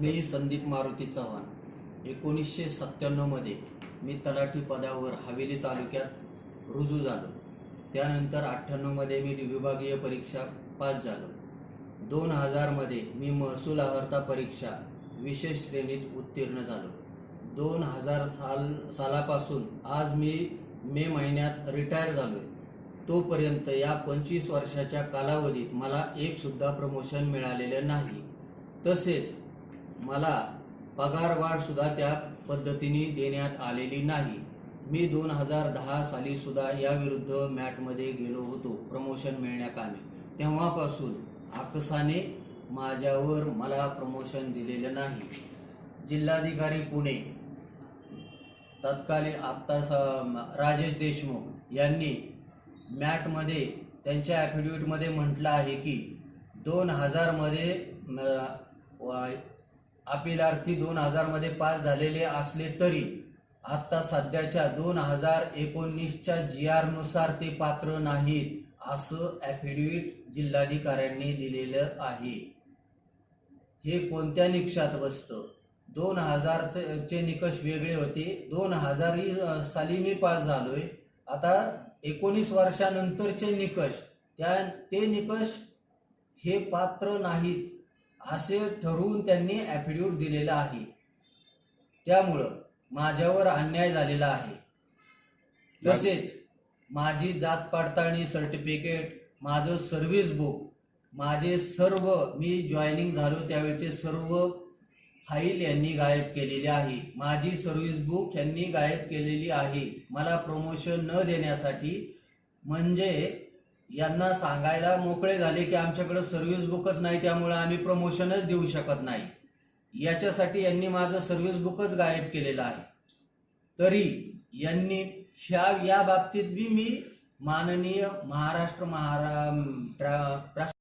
मी संदीप मारुती चव्हाण. एकोणीसशे सत्त्याण्णवमध्ये मी तलाठी पदावर हवेली तालुक्यात रुजू झालो. त्यानंतर अठ्ठ्याण्णवमध्ये मी विभागीय परीक्षा पास झालो. दोन हजारमध्ये मी महसूल आवर्ता परीक्षा विशेष श्रेणीत उत्तीर्ण झालो. दोन हजार साल सालापासून आज मी मे महिन्यात रिटायर झालो आहे तोपर्यंत या पंचवीस वर्षाच्या कालावधीत मला एकसुद्धा प्रमोशन मिळालेलं नाही. तसेच मला पगारवाढसुद्धा त्या पद्धतीने देण्यात आलेली नाही. मी दोन हजार दहा सालीसुद्धा याविरुद्ध मॅटमध्ये गेलो होतो प्रमोशन मिळण्याकामी. तेव्हापासून आकसाने माझ्यावर मला प्रमोशन दिलेलं नाही. जिल्हाधिकारी पुणे तत्कालीन आत्ता राजेश देशमुख यांनी मॅटमध्ये त्यांच्या ॲफिडेविटमध्ये म्हटलं आहे की दोन हजारमध्ये अपिलार्थी दोन हजारमध्ये पास झालेले असले तरी आत्ता सध्याच्या दोन हजार एकोणीसच्या जी आरनुसार ते पात्र नाहीत असं ॲफिडेविट जिल्हाधिकाऱ्यांनी दिलेलं आहे. हे कोणत्या निकषात बसतं? दोन हजारचे निकष वेगळे होते. दोन हजारी साली मी पास झालोय. आता एकोणीस वर्षानंतरचे निकष त्या ते निकष हे पात्र नाहीत. असे ठरवून त्यांनी ॲफिडेविट दिलेलं आहे. त्यामुळं माझ्यावर अन्याय झालेला आहे. तसेच माझी जात पडताळणी सर्टिफिकेट माझं सर्व्हिस बुक माझे सर्व मी जॉईनिंग झालो त्यावेळचे सर्व फाईल यांनी गायब केलेली आहे. माझी सर्व्हिस बुक यांनी गायब केलेली आहे. मला प्रमोशन न देण्यासाठी म्हणजे यांना सांगायला मोकळे झाले की आमच्याकडे सर्व्हिस बुकच नाही त्यामुळे आम्ही प्रमोशनच देऊ शकत नाही. याच्यासाठी यांनी माझं सर्व्हिस बुकच गायब केलेलं आहे. तरी यांनी ह्या या बाबतीत बी मी माननीय महाराष्ट्र महारा प्रा- प्रा-